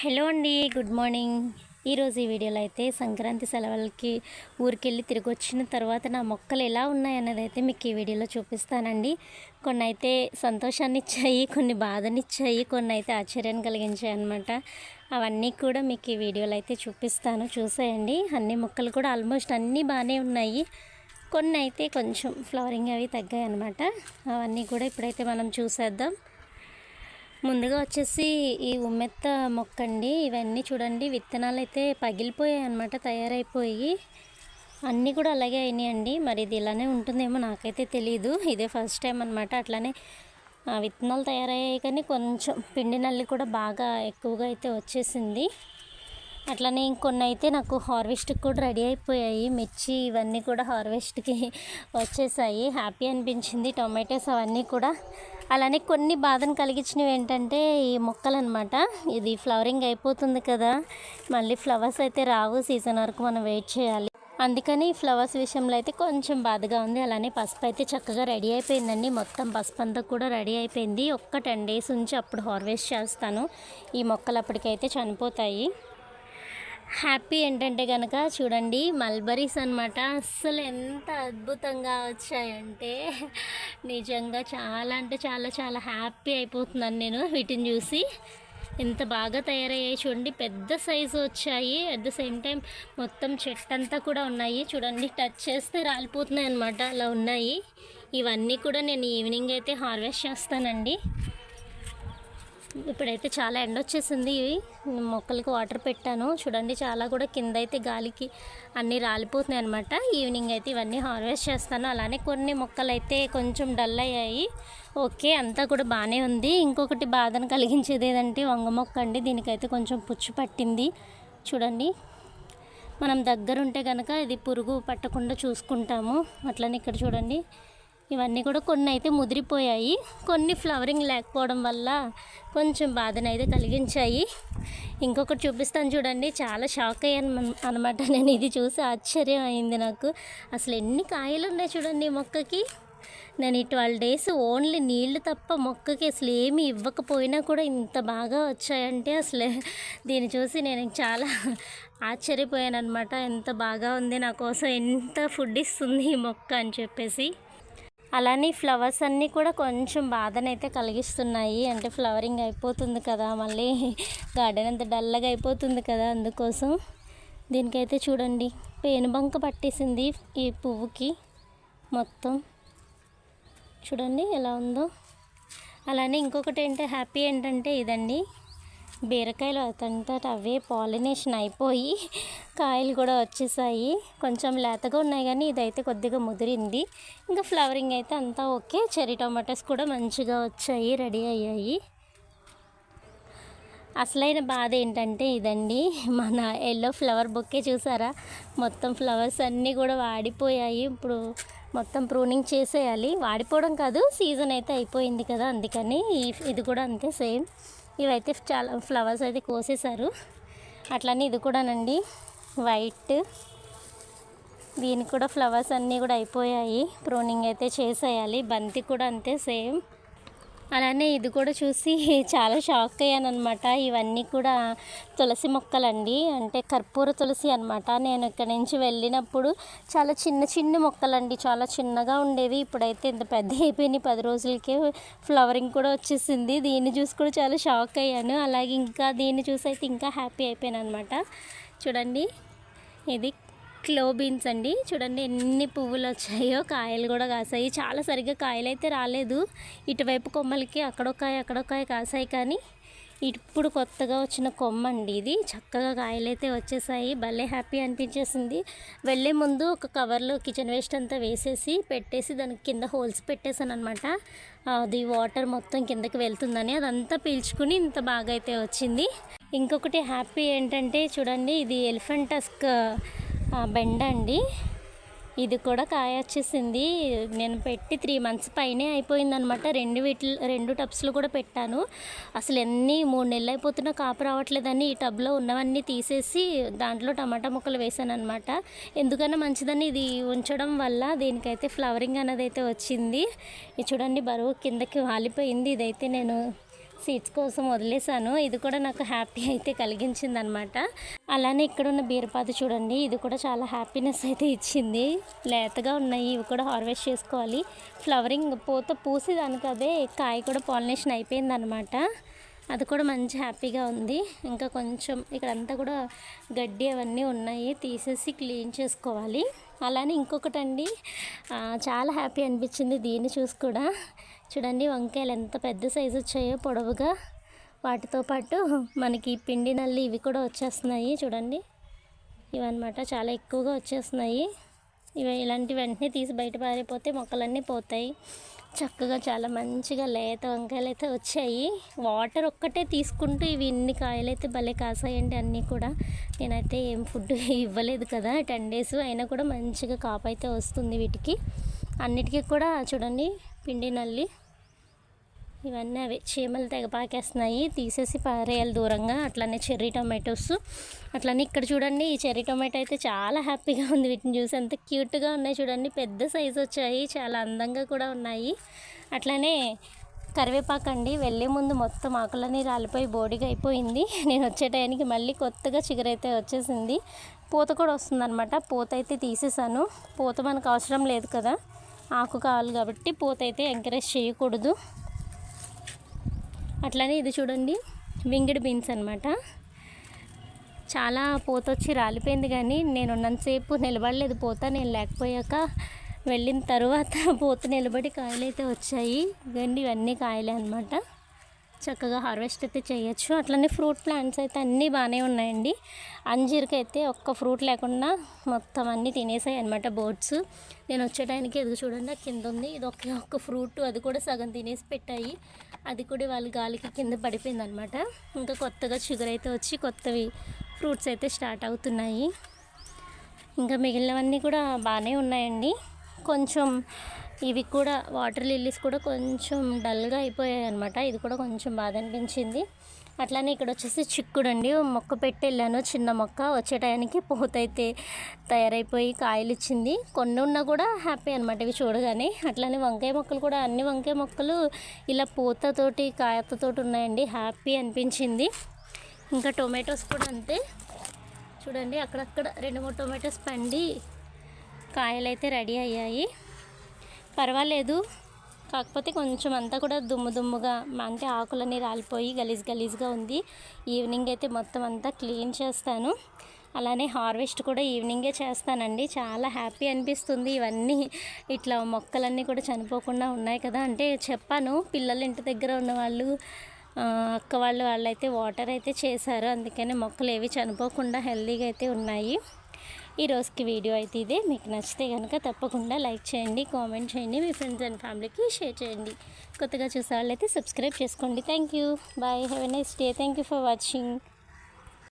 Hello అండి good morning. ఈరోజు ఈ వీడియోలో అయితే సంక్రాంతి సెలవులకి ఊరికెళ్ళి తిరిగి వచ్చిన తర్వాత నా మొక్కలు ఎలా ఉన్నాయన్నది అయితే మీకు ఈ వీడియోలో చూపిస్తానండి. కొన్ని అయితే సంతోషాన్ని ఇచ్చాయి కొన్ని బాధనిచ్చాయి కొన్ని అయితే ఆశ్చర్యాన్ని కలిగించాయి అనమాట అవన్నీ కూడా మీకు ఈ వీడియోలో అయితే చూపిస్తాను. చూసేయండి. అన్ని మొక్కలు కూడా ఆల్మోస్ట్ అన్నీ బాగానే ఉన్నాయి. కొన్ని అయితే కొంచెం ఫ్లవరింగ్ అవి తగ్గాయి అనమాట అవన్నీ కూడా ఇప్పుడైతే మనం చూసేద్దాం. ముందుగా వచ్చేసి ఈ ఉమ్మెత్త మొక్క అండి ఇవన్నీ చూడండి విత్తనాలు అయితే పగిలిపోయాయి అనమాట తయారైపోయి. అన్నీ కూడా అలాగే అయినాయండి. మరి ఇది ఇలానే ఉంటుందేమో నాకైతే తెలియదు ఇదే ఫస్ట్ టైం అనమాట అట్లానే విత్తనాలు తయారయ్యాయి కానీ కొంచెం పిండి నల్లి కూడా బాగా ఎక్కువగా అయితే వచ్చేసింది. అట్లనే ఇంకొన్ని అయితే నాకు హార్వెస్ట్కి కూడా రెడీ అయిపోయాయి. మిర్చి ఇవన్నీ కూడా హార్వెస్ట్కి వచ్చేసాయి. హ్యాపీ అనిపించింది. టొమాటోస్ అవన్నీ కూడా. అలానే కొన్ని బాధను కలిగించినవి ఏంటంటే ఈ మొక్కలు అనమాట ఇది ఫ్లవరింగ్ అయిపోతుంది కదా. మళ్ళీ ఫ్లవర్స్ అయితే రావు సీజన్ వరకు మనం వెయిట్ చేయాలి. అందుకని ఫ్లవర్స్ విషయంలో అయితే కొంచెం బాధగా ఉంది. అలానే పసుపు అయితే చక్కగా రెడీ అయిపోయిందండి. మొత్తం పసుపు అంతా కూడా రెడీ అయిపోయింది. ఒక్క టెన్ డేస్ ఉంచి అప్పుడు హార్వెస్ట్ చేస్తాను. ఈ మొక్కలు అప్పటికైతే చనిపోతాయి. హ్యాపీ ఏంటంటే కనుక చూడండి మల్బరీస్ అనమాట అస్సలు ఎంత అద్భుతంగా వచ్చాయంటే నిజంగా చాలా అంటే చాలా చాలా హ్యాపీ అయిపోతున్నాను నేను వీటిని చూసి. ఎంత బాగా తయారయ్యాయి చూడండి పెద్ద సైజు వచ్చాయి. అట్ ద సేమ్ టైం మొత్తం చెట్టు అంతా కూడా ఉన్నాయి. చూడండి టచ్ చేస్తే రాలిపోతున్నాయి అనమాట అలా ఉన్నాయి. ఇవన్నీ కూడా నేను ఈవినింగ్ అయితే హార్వెస్ట్ చేస్తానండి. ఇప్పుడైతే చాలా ఎండ వచ్చేసింది. ఇవి మొక్కలకి వాటర్ పెట్టాను. చూడండి చాలా కూడా కింద అయితే గాలికి అన్నీ రాలిపోతున్నాయి అనమాట ఈవినింగ్ అయితే ఇవన్నీ హార్వెస్ట్ చేస్తాను. అలానే కొన్ని మొక్కలు అయితే కొంచెం డల్ అయ్యాయి. ఓకే అంతా కూడా బాగానే ఉంది. ఇంకొకటి బాధను కలిగించేది ఏదంటే వంగ మొక్క అండి. దీనికైతే కొంచెం పుచ్చు పట్టింది. చూడండి మనం దగ్గరుంటే కనుక ఇది పురుగు పట్టకుండా చూసుకుంటాము. అట్లనే ఇక్కడ చూడండి ఇవన్నీ కూడా కొన్ని అయితే ముదిరిపోయాయి. కొన్ని ఫ్లవరింగ్ లేకపోవడం వల్ల కొంచెం బాధను అయితే కలిగించాయి. ఇంకొకటి చూపిస్తాను చూడండి. చాలా షాక్ అయ్యాను అనమాట నేను ఇది చూసి ఆశ్చర్యం అయింది నాకు. అసలు ఎన్ని కాయలు ఉన్నాయి చూడండి మొక్కకి. నేను ఈ ట్వెల్వ్ డేస్ ఓన్లీ నీళ్ళు తప్ప మొక్కకి అసలు ఏమి ఇవ్వకపోయినా కూడా ఇంత బాగా వచ్చాయంటే అసలు దీన్ని చూసి నేను చాలా ఆశ్చర్యపోయాను అనమాట ఎంత బాగా ఉంది నా కోసం ఎంత ఫుడ్ ఇస్తుంది ఈ మొక్క అని చెప్పేసి. అలానే ఫ్లవర్స్ అన్నీ కూడా కొంచెం బాధనైతే కలిగిస్తున్నాయి. అంటే ఫ్లవరింగ్ అయిపోతుంది కదా మళ్ళీ గార్డెన్ అంత డల్లగా అయిపోతుంది కదా అందుకోసం. దీనికైతే చూడండి పేనుబంక పట్టేసింది ఈ పువ్వుకి మొత్తం. చూడండి ఎలా ఉందో. అలానే ఇంకొకటి ఏంటంటే హ్యాపీ ఏంటంటే ఇదండి. బీరకాయలు అతంతట అవే పాలినేషన్ అయిపోయి కాయలు కూడా వచ్చేసాయి. కొంచెం లేతగా ఉన్నాయి కానీ ఇదైతే కొద్దిగా ముదిరింది. ఇంకా ఫ్లవరింగ్ అయితే అంతా ఓకే. చెర్రీ టొమాటోస్ కూడా మంచిగా వచ్చాయి రెడీ అయ్యాయి. అసలైన బాధ ఏంటంటే ఇదండి. మన ఎల్లో ఫ్లవర్ బొక్కే చూసారా? మొత్తం ఫ్లవర్స్ అన్నీ కూడా వాడిపోయాయి. ఇప్పుడు మొత్తం ప్రూనింగ్ చేసేయాలి. వాడిపోవడం కాదు సీజన్ అయితే అయిపోయింది కదా అందుకని ఈ- ఇది కూడా అంతే సేమ్. ఇవైతే చాలా ఫ్లవర్స్ అయితే కోసేశారు. అట్లనే ఇది కూడానండి. వైట్ దీనికి కూడా ఫ్లవర్స్ అన్నీ కూడా అయిపోయాయి. ప్రూనింగ్ అయితే చేసేయాలి. బంతి కూడా అంతే సేమ్. అలానే ఇది కూడా చూసి చాలా షాక్ అయ్యాను అనమాట ఇవన్నీ కూడా తులసి మొక్కలండి. అంటే కర్పూర తులసి అనమాట నేను ఇక్కడ నుంచి వెళ్ళినప్పుడు చాలా చిన్న చిన్న మొక్కలండి. చాలా చిన్నగా ఉండేవి. ఇప్పుడైతే ఇంత పెద్ద అయిపోయినాయి. పది రోజులకే ఫ్లవరింగ్ కూడా వచ్చేసింది. దీన్ని చూసి కూడా చాలా షాక్ అయ్యాను. అలాగే ఇంకా దీన్ని చూసి అయితే ఇంకా హ్యాపీ అయిపోయాను అనమాట చూడండి. ఇది క్లో బీన్స్ అండి. చూడండి ఎన్ని పువ్వులు వచ్చాయో కాయలు కూడా కాసాయి. చాలా సరిగ్గా కాయలు అయితే రాలేదు. ఇటువైపు కొమ్మలకి అక్కడొకాయ అక్కడొకాయ కాసాయి కానీ ఇప్పుడు కొత్తగా వచ్చిన కొమ్మ అండి ఇది. చక్కగా కాయలు అయితే వచ్చేసాయి. భలే హ్యాపీ అనిపించేసింది. వెళ్ళే ముందు ఒక కవర్లో కిచెన్ వేస్ట్ అంతా వేసేసి పెట్టేసి దానికి కింద హోల్స్ పెట్టేసాను అనమాట అది వాటర్ మొత్తం కిందకి వెళ్తుందని. అదంతా పీల్చుకుని ఇంత బాగా అయితే వచ్చింది. ఇంకొకటి హ్యాపీ ఏంటంటే చూడండి ఇది ఎలిఫెంట్ టస్క్ బెండ అండి. ఇది కూడా కాయ వచ్చేసింది. నేను పెట్టి త్రీ మంత్స్ పైనే అయిపోయిందనమాట. రెండు వీటి రెండు టబ్స్లు కూడా పెట్టాను. అసలు ఎన్ని మూడు నెలలు అయిపోతున్నా కాపు రావట్లేదని ఈ టబ్లో ఉన్నవన్నీ తీసేసి దాంట్లో టమాటా ముక్కలు వేసాను అనమాట ఎందుకన్నా మంచిదని ఇది ఉంచడం వల్ల దీనికైతే ఫ్లవరింగ్ అనేది అయితే వచ్చింది. ఇది చూడండి బరువు కిందకి వాలిపోయింది. ఇదైతే నేను సీడ్స్ కోసం వదిలేసాను ఇది కూడా నాకు హ్యాపీ అయితే కలిగించింది అనమాట అలానే ఇక్కడ ఉన్న బీరపాదు చూడండి ఇది కూడా చాలా హ్యాపీనెస్ అయితే ఇచ్చింది. లేతగా ఉన్నాయి ఇవి కూడా హార్వెస్ట్ చేసుకోవాలి. ఫ్లవరింగ్ పూత పూసి దానికి అదే కాయ కూడా పాలినేషన్ అయిపోయింది అనమాట అది కూడా మంచి హ్యాపీగా ఉంది. ఇంకా కొంచెం ఇక్కడంతా కూడా గడ్డి అవన్నీ ఉన్నాయి తీసేసి క్లీన్ చేసుకోవాలి. అలానే ఇంకొకటండి చాలా హ్యాపీ అనిపించింది దీన్ని చూసి కూడా. చూడండి వంకాయలు ఎంత పెద్ద సైజు వచ్చాయో పొడవుగా. వాటితో పాటు మనకి పిండి నల్లి ఇవి కూడా వచ్చేస్తున్నాయి చూడండి. ఇవన్నమాట చాలా ఎక్కువగా వచ్చేస్తున్నాయి. ఇవి ఇలాంటి వెంటనే తీసి బయట పారిపోతే మొక్కలన్నీ పోతాయి. చక్కగా చాలా మంచిగా లేత వంకాయలు అయితే వచ్చాయి. వాటర్ ఒక్కటే తీసుకుంటూ ఇవి ఇన్ని కాయలు అయితే భలే కాసాయండి అన్నీ కూడా. నేనైతే ఏం ఫుడ్ ఇవ్వలేదు కదా టెన్ డేస్ అయినా కూడా మంచిగా కాపు అయితే వస్తుంది వీటికి. అన్నిటికీ కూడా చూడండి పిండి నల్లి ఇవన్నీ అవి చీమలు తెగ పాకేస్తున్నాయి. తీసేసి పారేయాలి దూరంగా. అట్లనే చెర్రీ టొమాటోస్. అట్లనే ఇక్కడ చూడండి ఈ చెర్రీ టొమాటో అయితే చాలా హ్యాపీగా ఉంది. వీటిని చూసి ఎంత క్యూట్గా ఉన్నాయి చూడండి. పెద్ద సైజు వచ్చాయి చాలా అందంగా కూడా ఉన్నాయి. అట్లనే కరివేపాకు అండి. వెళ్ళే ముందు మొత్తం ఆకులన్నీ రాలిపోయి బోడిగా అయిపోయింది. నేను వచ్చే టైంకి మళ్ళీ కొత్తగా చిగురైతే వచ్చేసింది. పూత కూడా వస్తుందన్నమాట. పూత అయితే తీసేసాను. పూత మనకు అవసరం లేదు కదా. ఆకు కావాలి కాబట్టి పూత అయితే ఎంకరేజ్ చేయకూడదు. అట్లానే ఇది చూడండి వింగిడ్ బీన్స్ అనమాట చాలా పూత వచ్చి రాలిపోయింది కానీ నేను ఉన్నంతసేపు నిలబడలేదు పూత నేను లేకపోయాక వెళ్ళిన తర్వాత పూత నిలబడి కాయలు అయితే వచ్చాయి. ఇవన్నీ ఇవన్నీ కాయలే అనమాట చక్కగా హార్వెస్ట్ అయితే చేయొచ్చు. అట్లనే ఫ్రూట్ ప్లాంట్స్ అయితే అన్నీ బాగానే ఉన్నాయండి. అంజీర్కి అయితే ఒక్క ఫ్రూట్ లేకుండా మొత్తం అన్నీ తినేసాయి అనమాట బోర్డ్స్ నేను వచ్చే ఎదుగు చూడండి ఆ కింద ఉంది. ఇది ఒకే ఒక్క ఫ్రూట్ అది కూడా సగం తినేసి పెట్టాయి. అది కూడా వాళ్ళ గాలికి కింద పడిపోయింది అనమాట ఇంకా కొత్తగా షుగర్ అయితే వచ్చి కొత్తవి ఫ్రూట్స్ అయితే స్టార్ట్ అవుతున్నాయి. ఇంకా మిగిలినవన్నీ కూడా బాగానే ఉన్నాయండి. కొంచెం ఇవి కూడా వాటర్ లిల్లీస్ కూడా కొంచెం డల్గా అయిపోయాయి అనమాట ఇది కూడా కొంచెం బాధ అనిపించింది అట్లానే ఇక్కడ వచ్చేసి చిక్కుడు అండి మొక్క పెట్టి వెళ్ళాను చిన్న మొక్క వచ్చే టయానికి పూత అయితే తయారైపోయి కాయలు ఇచ్చింది కొన్ని ఉన్నా కూడా హ్యాపీ అనమాట ఇవి చూడగానే. అట్లానే వంకాయ మొక్కలు కూడా అన్ని వంకాయ మొక్కలు ఇలా పూతతోటి కాయతతోటి ఉన్నాయండి. హ్యాపీ అనిపించింది. ఇంకా టొమాటోస్ కూడా అంతే. చూడండి అక్కడక్కడ రెండు మూడు టొమాటోస్ పండి కాయలు అయితే రెడీ అయ్యాయి. పర్వాలేదు. కాకపోతే కొంచెం అంతా కూడా దుమ్ము దుమ్ముగా అంటే ఆకులన్నీ రాలిపోయి గలీజ్ గలీజ్గా ఉంది. ఈవినింగ్ అయితే మొత్తం అంతా క్లీన్ చేస్తాను. అలానే హార్వెస్ట్ కూడా ఈవినింగే చేస్తానండి. చాలా హ్యాపీ అనిపిస్తుంది ఇవన్నీ. ఇట్లా మొక్కలన్నీ కూడా చనిపోకుండా ఉన్నాయి కదా అంటే చెప్పాను పిల్లలు ఇంటి దగ్గర ఉన్న వాళ్ళు అక్క వాళ్ళు వాళ్ళైతే వాటర్ అయితే చేశారు. అందుకనే మొక్కలు ఏవి చనిపోకుండా హెల్తీగా అయితే ఉన్నాయి. ఈ రోజుకి వీడియో అయితే ఇదే. మీకు నచ్చితే కనుక తప్పకుండా లైక్ చేయండి కామెంట్ చేయండి మీ ఫ్రెండ్స్ అండ్ ఫ్యామిలీకి షేర్ చేయండి. కొత్తగా చూసే వాళ్ళైతే సబ్స్క్రైబ్ చేసుకోండి. Thank you. Bye. Have a nice day. Thank you for watching.